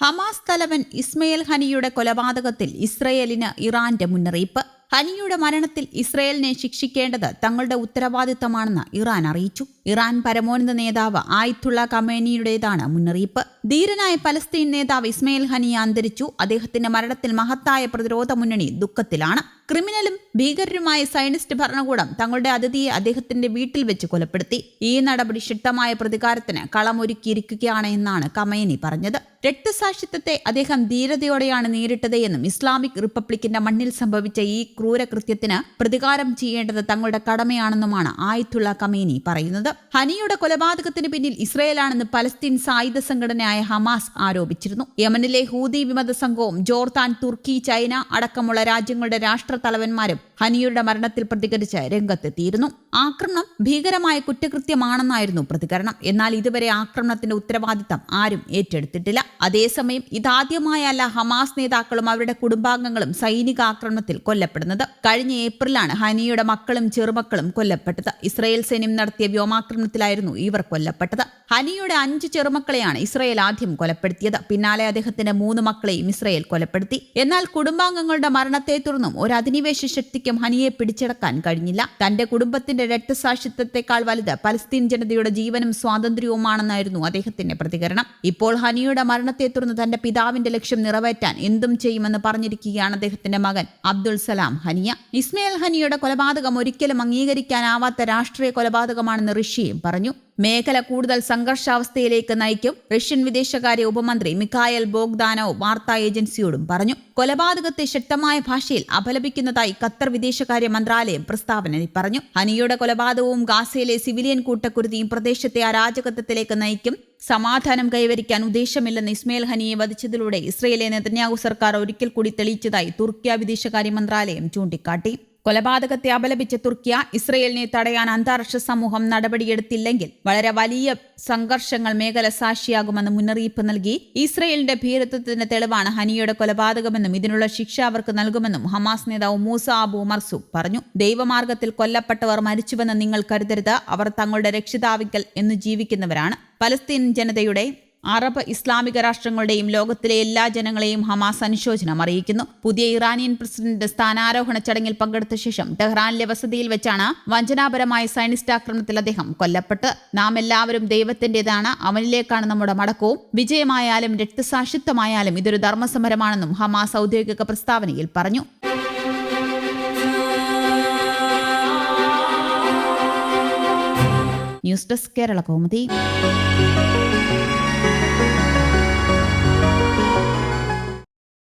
Hamas തലവൻ ഇസ്മയിൽ ഹനിയുടെ കൊലപാതകത്തിൽ ഇസ്രയേലിന് ഇറാന്റെ മുന്നറിയിപ്പ്. ഹനിയുടെ മരണത്തിൽ ഇസ്രയേലിനെ ശിക്ഷിക്കേണ്ടത് തങ്ങളുടെ ഉത്തരവാദിത്തമാണെന്ന് ഇറാൻ അറിയിച്ചു. ഇറാൻ പരമോന്നത നേതാവ് ആയിത്തുള്ള കമേനിയുടേതാണ് മുന്നറിയിപ്പ്. ധീരനായ പലസ്തീൻ നേതാവ് ഇസ്മയിൽ ഹനിയ അന്തരിച്ചു. അദ്ദേഹത്തിന്റെ മരണത്തിൽ മഹത്തായ പ്രതിരോധ മുന്നണി ദുഃഖത്തിലാണ്. ക്രിമിനലും ഭീകരരുമായ സൈനിസ്റ്റ് ഭരണകൂടം തങ്ങളുടെ അതിഥിയെ അദ്ദേഹത്തിന്റെ വീട്ടിൽ വെച്ച് കൊലപ്പെടുത്തി. ഈ നടപടി ശക്തമായ പ്രതികാരത്തിന് കളമൊരുക്കിയിരിക്കുകയാണ് എന്നാണ് കമേനി പറഞ്ഞത്. രക്തസാക്ഷിത്വത്തെ അദ്ദേഹം ധീരതയോടെയാണ് നേരിട്ടത് എന്നും ഇസ്ലാമിക് റിപ്പബ്ലിക്കിന്റെ മണ്ണിൽ സംഭവിച്ച ഈ ക്രൂരകൃത്യത്തിന് പ്രതികാരം ചെയ്യേണ്ടത് തങ്ങളുടെ കടമയാണെന്നുമാണ് ആയിത്തുള്ള കമേനി പറയുന്നത്. ഹനിയുടെ കൊലപാതകത്തിന് പിന്നിൽ ഇസ്രയേലാണെന്ന് പലസ്തീൻ സായുധ സംഘടനയായ ഹമാസ് ആരോപിച്ചിരുന്നു. യമനിലെ ഹൂതി വിമത സംഘവും ജോർദാൻ തുർക്കി ചൈന അടക്കമുള്ള രാജ്യങ്ങളുടെ രാഷ്ട്ര തലവന്മാരും ഹനിയുടെ മരണത്തിൽ പ്രതികരിച്ച് രംഗത്തെത്തിയിരുന്നു. ആക്രമണം ഭീകരമായ കുറ്റകൃത്യമാണെന്നായിരുന്നു പ്രതികരണം. എന്നാൽ ഇതുവരെ ആക്രമണത്തിന്റെ ഉത്തരവാദിത്തം ആരും ഏറ്റെടുത്തിട്ടില്ല. അതേസമയം ഇതാദ്യമായല്ല ഹമാസ് നേതാക്കളും അവരുടെ കുടുംബാംഗങ്ങളും സൈനിക ആക്രമണത്തിൽ കൊല്ലപ്പെടുന്നത്. കഴിഞ്ഞ ഏപ്രിലാണ് ഹനിയുടെ മക്കളും ചെറുമക്കളും കൊല്ലപ്പെട്ടത്. ഇസ്രയേൽ സൈന്യം നടത്തിയ വ്യോമാക്രമണത്തിലായിരുന്നു ഇവർ കൊല്ലപ്പെട്ടത്. ഹനിയുടെ അഞ്ച് ചെറുമക്കളെയാണ് ഇസ്രയേൽ ആദ്യം കൊലപ്പെടുത്തിയത്. പിന്നാലെ അദ്ദേഹത്തിന്റെ മൂന്ന് മക്കളെയും ഇസ്രയേൽ കൊലപ്പെടുത്തി. എന്നാൽ കുടുംബാംഗങ്ങളുടെ മരണത്തെ തുടർന്നും ഒരു അധിനിവേശ ശക്തിക്കും ഹനിയെ പിടിച്ചടക്കാൻ കഴിഞ്ഞില്ല. തന്റെ കുടുംബത്തിന്റെ രക്തസാക്ഷിത്വത്തെക്കാൾ വലുത് പലസ്തീൻ ജനതയുടെ ജീവനും സ്വാതന്ത്ര്യവുമാണെന്നായിരുന്നു അദ്ദേഹത്തിന്റെ പ്രതികരണം. ഇപ്പോൾ ഹനിയുടെ മരണത്തെ തുടർന്ന് തന്റെ പിതാവിന്റെ ലക്ഷ്യം നിറവേറ്റാൻ എന്തും ചെയ്യുമെന്ന് പറഞ്ഞിരിക്കുകയാണ് അദ്ദേഹത്തിന്റെ മകൻ അബ്ദുൾ സലാം ഹനിയ. ഇസ്മയിൽ ഹനിയുടെ കൊലപാതകം ഒരിക്കലും അംഗീകരിക്കാനാവാത്ത രാഷ്ട്രീയ കൊലപാതകമാണെന്ന് ഋഷിയും പറഞ്ഞു. മേഖല കൂടുതൽ സംഘർഷാവസ്ഥയിലേക്ക് നയിക്കും റഷ്യൻ വിദേശകാര്യ ഉപമന്ത്രി മിഖായൽ ബോഗ്ദാനോ വാർത്താ ഏജൻസിയോടും പറഞ്ഞു. കൊലപാതകത്തെ ശക്തമായ ഭാഷയിൽ അപലപിക്കുന്നതായി ഖത്തർ വിദേശകാര്യ മന്ത്രാലയം പ്രസ്താവനയിൽ പറഞ്ഞു. ഹനിയുടെ കൊലപാതകവും ഗാസയിലെ സിവിലിയൻ കൂട്ടക്കുരുതിയും പ്രദേശത്തെ അരാജകത്വത്തിലേക്ക് നയിക്കും. സമാധാനം കൈവരിക്കാൻ ഉദ്ദേശമില്ലെന്ന് ഇസ്മയിൽ ഹനിയെ വധിച്ചതിലൂടെ ഇസ്രയേലിലെ നെതന്യാഹു സർക്കാർ ഒരിക്കൽ കൂടി തെളിയിച്ചതായി തുർക്കിയ വിദേശകാര്യ മന്ത്രാലയം ചൂണ്ടിക്കാട്ടി. കൊലപാതകത്തെ അപലപിച്ച തുർക്കിയ ഇസ്രയേലിനെ തടയാൻ അന്താരാഷ്ട്ര സമൂഹം നടപടിയെടുത്തില്ലെങ്കിൽ വളരെ വലിയ സംഘർഷങ്ങൾ മേഖല സാക്ഷിയാകുമെന്ന് മുന്നറിയിപ്പ് നൽകി. ഇസ്രയേലിന്റെ ഭീരത്വത്തിന്റെ തെളിവാണ് ഹനിയുടെ കൊലപാതകമെന്നും ഇതിനുള്ള ശിക്ഷ അവർക്ക് നൽകുമെന്നും ഹമാസ് നേതാവ് മൂസ അബു മർസു പറഞ്ഞു. ദൈവമാർഗത്തിൽ കൊല്ലപ്പെട്ടവർ മരിച്ചുവെന്ന് നിങ്ങൾ കരുതരുത്. അവർ തങ്ങളുടെ രക്ഷിതാവിക്കൽ എന്ന് ജീവിക്കുന്നവരാണ്. പലസ്തീൻ ജനതയുടെ അറബ് ഇസ്ലാമിക രാഷ്ട്രങ്ങളുടെയും ലോകത്തിലെ എല്ലാ ജനങ്ങളെയും ഹമാസ് അനുശോചനം അറിയിക്കുന്നു. പുതിയ ഇറാനിയൻ പ്രസിഡന്റ് സ്ഥാനാരോഹണ ചടങ്ങിൽ പങ്കെടുത്ത ശേഷം ടെഹ്റാനിലെ വസതിയിൽ വെച്ചാണ് വഞ്ചനാപരമായ സൈനിസ്റ്റ് ആക്രമണത്തിൽ അദ്ദേഹം കൊല്ലപ്പെട്ട് നാം എല്ലാവരും ദൈവത്തിന്റേതാണ് അവനിലേക്കാണ് നമ്മുടെ മടക്കവും. വിജയമായാലും രക്തസാക്ഷിത്വമായാലും ഇതൊരു ധർമ്മസമരമാണെന്നും ഹമാസ് ഔദ്യോഗിക പ്രസ്താവനയിൽ പറഞ്ഞു. News desk Kerala Kaumudi.